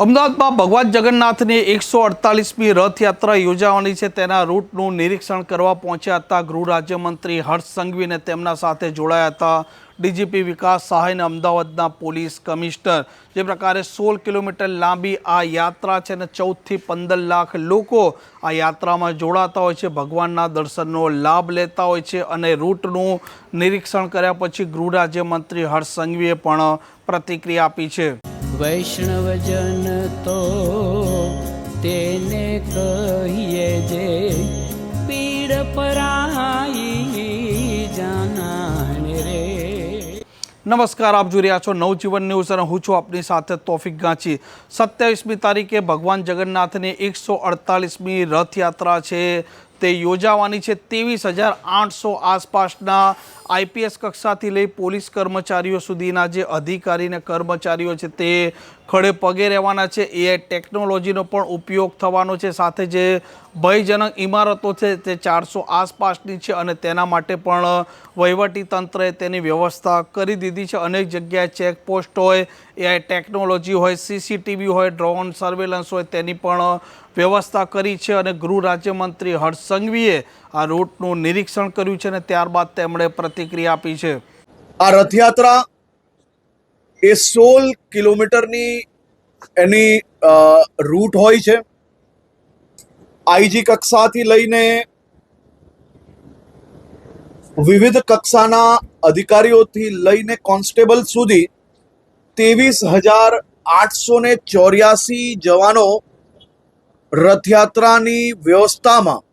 અમદાવાદમાં ભગવાન જગન્નાથની એકસો અડતાલીસમી રથયાત્રા યોજાવાની છે. તેના રૂટનું નિરીક્ષણ કરવા પહોંચ્યા હતા ગૃહ રાજ્યમંત્રી હર્ષ સંઘવીને તેમના સાથે જોડાયા હતા ડીજીપી વિકાસ સહાયને અમદાવાદના પોલીસ કમિશનર. જે પ્રકારે સોળ કિલોમીટર લાંબી આ યાત્રા છે અને ચૌદથી પંદર લાખ લોકો આ યાત્રામાં જોડાતા હોય છે. ભગવાનના દર્શનનો લાભ લેતા હોય છે અને રૂટનું નિરીક્ષણ કર્યા પછી ગૃહ રાજ્યમંત્રી હર્ષ સંઘવીએ પણ પ્રતિક્રિયા આપી છે. વૈષ્ણવજન તો તેને કહીએ જે પીડ પરાઈ જાનાને રે. નમસ્કાર, આપ જોઈ રહ્યા છો નવજીવન ન્યૂઝ અને હું છું આપની સાથે તોફિક ગાંચી. સત્યાવીસમી તારીખે ભગવાન જગન્નાથની એકસો અડતાલીસમી રથયાત્રા છે તે યોજાવાની છે. ત્રેવીસ હજાર આઠસો આસપાસના આઈપીએસ કક્ષાથી લઈ પોલીસ કર્મચારીઓ સુધીના જે અધિકારી અને કર્મચારીઓ છે તે ખડે પગે રહેવાના છે. એ ટેકનોલોજીનો પણ ઉપયોગ થવાનો છે. સાથે જે ભયજનક ઇમારતો છે તે ચારસો આસપાસની છે અને તેના માટે પણ વહીવટી તંત્રએ તેની વ્યવસ્થા કરી દીધી છે. અનેક જગ્યાએ ચેકપોસ્ટ હોય એઆઈ ટેકનોલોજી હોય સીસીટીવી હોય, ડ્રોન સર્વેલન્સ હોય તેની પણ વ્યવસ્થા કરી છે અને ગૃહ રાજ્યમંત્રી હર્ષ સંઘવીએ આ રૂટનું નિરીક્ષણ કર્યું છે અને ત્યારબાદ તેમણે પ્રતિક્રિયા આપી છે. આ રથયાત્રા એ સોળ કિલોમીટરની એની રૂટ હોય છે. આઈજી કક્ષાથી લઈને વિવિધ કક્ષાના અધિકારીઓથી લઈને કોન્સ્ટેબલ સુધી ત્રેવીસ હજાર આઠસો ને ચોર્યાસી જવાનો રથયાત્રાની વ્યવસ્થામાં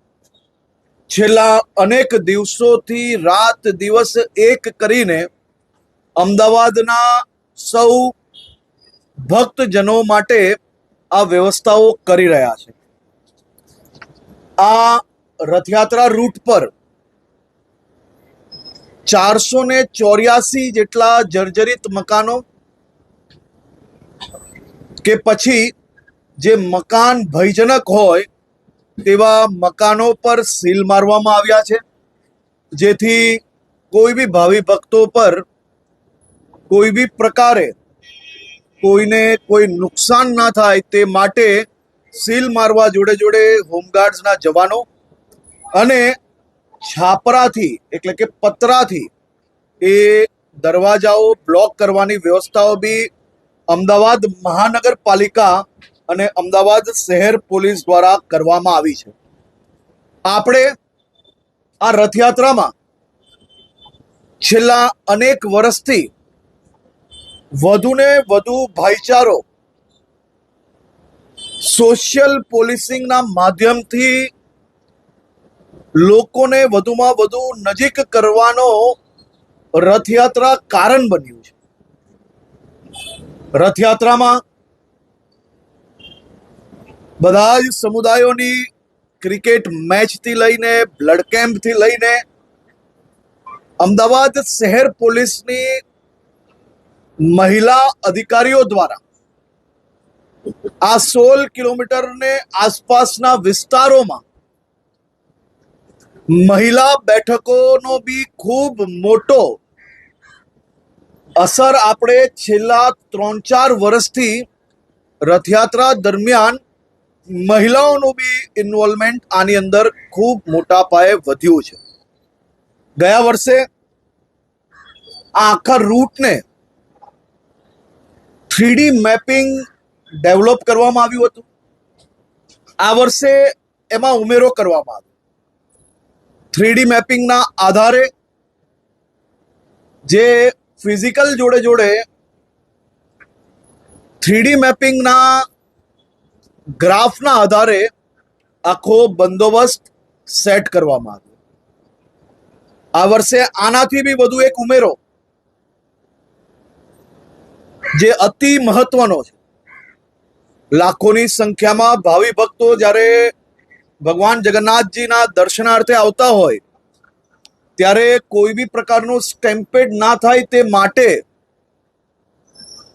છેલ્લા અનેક દિવસોથી રાત દિવસ એક કરીને અમદાવાદના સૌ ભક્તજનો માટે આ વ્યવસ્થાઓ કરી રહ્યા છે. આ રથયાત્રા રૂટ પર ચારસો ને ચોર્યાસી જેટલા જર્જરિત મકાનો કે પછી જે મકાન ભયજનક હોય તેવા મકાનો પર સીલ મારવામાં આવ્યા છે. જેથી કોઈ બી ભાવિ ભક્તો પર કોઈ બી પ્રકારે કોઈને કોઈ નુકસાન ના થાય તે માટે સીલ મારવા જોડે જોડે હોમગાર્ડ્સના જવાનો અને છાપરાથી એટલે કે પતરાથી એ દરવાજાઓ બ્લોક કરવાની વ્યવસ્થાઓ બી અમદાવાદ મહાનગરપાલિકા અને અમદાવાદ શહેર પોલીસ દ્વારા કરવામાં આવી છે. આપણે આ રથયાત્રામાં છેલ્લા અનેક વર્ષથી વધુને વધુ ભાઈચારો સોશિયલ પોલીસિંગના માધ્યમથી લોકોને વધુમાં વધુ નજીક કરવાનો રથયાત્રા કારણ બન્યું છે. રથયાત્રામાં બધા જ સમુદાયોની ક્રિકેટ મેચથી લઈને બ્લડ કેમ્પથી લઈને અમદાવાદ શહેર પોલીસની મહિલા અધિકારીઓ દ્વારા આ સોળ કિલોમીટરને આસપાસના વિસ્તારોમાં મહિલા બેઠકોનો બી ખૂબ મોટો અસર આપણે છેલ્લા ત્રણ ચાર વર્ષથી રથયાત્રા દરમિયાન મહિલાઓનું બી ઇન્વોલ્વમેન્ટ આની અંદર ખૂબ મોટા પાયે વધ્યું છે. ગયા વર્ષે આખા રૂટને થ્રીડી મેપિંગ ડેવલપ કરવામાં આવ્યું હતું. આ વર્ષે એમાં ઉમેરો કરવામાં આવ્યો. થ્રીડી મેપિંગના આધારે જે ફિઝિકલ જોડે જોડે થ્રીડી મેપિંગના ગ્રાફના આધારે આખો બંદોબસ્ત સેટ કરવામાં આવ્યો. આ વર્ષે આનાથી બી વધુ એક ઉમેરો જે અતિ મહત્વનો છે. લાખોની સંખ્યામાં ભાવિ ભક્તો જ્યારે ભગવાન જગન્નાથજીના દર્શનાર્થે આવતા હોય, ત્યારે કોઈ બી પ્રકારનું સ્ટેમ્પેડ ના થાય તે માટે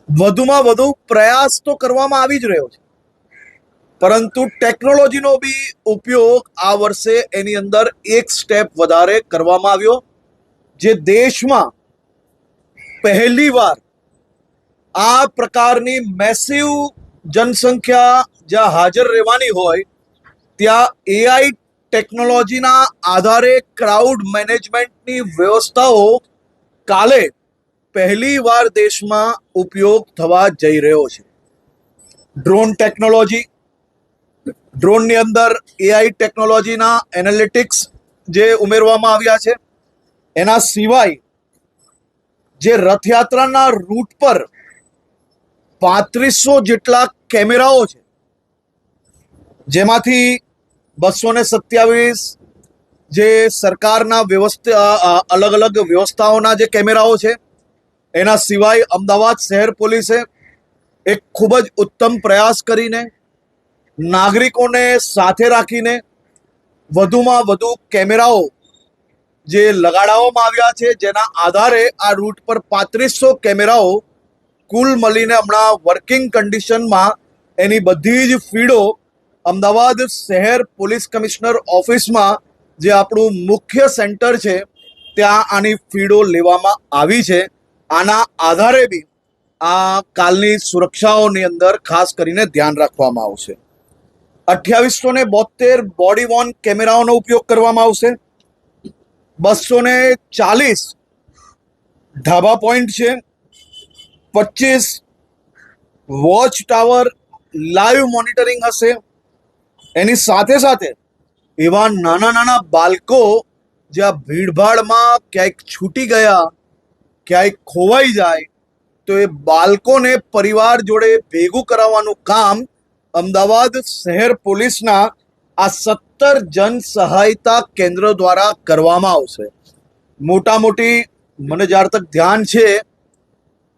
વધુમાં વધુ પ્રયાસ તો કરવામાં આવી જ રહ્યો છે. પરંતુ ટેકનોલોજીનો બી ઉપયોગ આ વર્ષે એની અંદર એક સ્ટેપ વધારે કરવામાં આવ્યો, જે દેશમાં પહેલીવાર આ પ્રકારની મેસિવ જનસંખ્યા જ્યાં હાજર રહેવાની હોય, ત્યાં એઆઈ ટેકનોલોજીના આધારે ક્રાઉડ મેનેજમેન્ટની વ્યવસ્થાઓ કાલે પહેલી વાર દેશમાં ઉપયોગ થવા જઈ રહ્યો છે. ડ્રોન ટેકનોલોજી ડ્રોનની અંદર એઆઈ ટેકનોલોજીના એનાલિટિક્સ જે ઉમેરવામાં આવ્યા છે, એના સિવાય જે રથયાત્રાના રૂટ પર પાંત્રીસો જેટલા કેમેરાઓ છે, જેમાંથી બસો ને સત્યાવીસ જે સરકારના વ્યવસ્થા અલગ અલગ વ્યવસ્થાઓના જે કેમેરાઓ છે, એના સિવાય અમદાવાદ શહેર પોલીસે એક ખૂબ જ ઉત્તમ પ્રયાસ કરીને નાગરિકોને સાથે રાખીને વધુમાં વધુ કેમેરાઓ જે લગાડવામાં આવ્યા છે, જેના આધારે આ રૂટ પર પાંત્રીસો કેમેરાઓ કુલ મળીને હમણાં વર્કિંગ કન્ડિશનમાં એની બધી જ ફીડો અમદાવાદ શહેર પોલીસ કમિશનર ઓફિસમાં જે આપણું મુખ્ય સેન્ટર છે, ત્યાં આની ફીડો લેવામાં આવી છે. આના આધારે બી આ કાલની સુરક્ષાઓની અંદર ખાસ કરીને ધ્યાન રાખવામાં આવશે. અઠ્યાવીસો ને બોતેર બોડી વોર્ન કેમેરાઓનો ઉપયોગ કરવામાં આવશે. બસો ને ચાલીસ ઢાબા પોઈન્ટ છે. પચીસ વોચ ટાવર લાઈવ મોનિટરિંગ હશે. એની સાથે સાથે એવા નાના નાના બાળકો જ્યાં ભીડભાડમાં ક્યાંક છૂટી ગયા, ક્યાંક ખોવાઈ જાય, તો એ બાળકોને પરિવાર જોડે ભેગું કરાવવાનું કામ અમદાવાદ શહેર પોલીસના આ સત્તર જન સહાયતા કેન્દ્ર દ્વારા કરવામાં આવશે. મોટા મોટી મને જ્યાર તક ધ્યાન છે,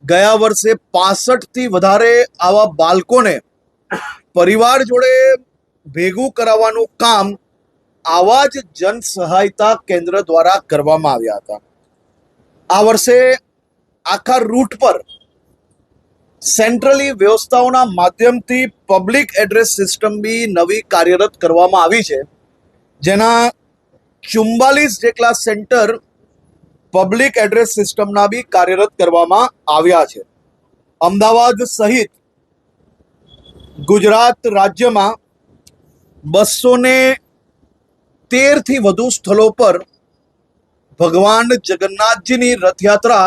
ગયા વર્ષે પાસઠથી વધારે આવા બાળકોને પરિવાર જોડે ભેગું કરાવવાનું કામ આવા જ જન સહાયતા કેન્દ્ર દ્વારા કરવામાં આવ્યા હતા. આ વર્ષે આખા રૂટ પર સેન્ટ્રલી વ્યવસ્થાઓના માધ્યમથી પબ્લિક એડ્રેસ સિસ્ટમ બી નવી કાર્યરત કરવામાં આવી છે. જેના ચુમ્બાલીસ જેટલા સેન્ટર પબ્લિક એડ્રેસ સિસ્ટમના બી કાર્યરત કરવામાં આવ્યા છે. અમદાવાદ સહિત ગુજરાત રાજ્યમાં બસો ને તેરથી વધુ સ્થળો પર ભગવાન જગન્નાથજીની રથયાત્રા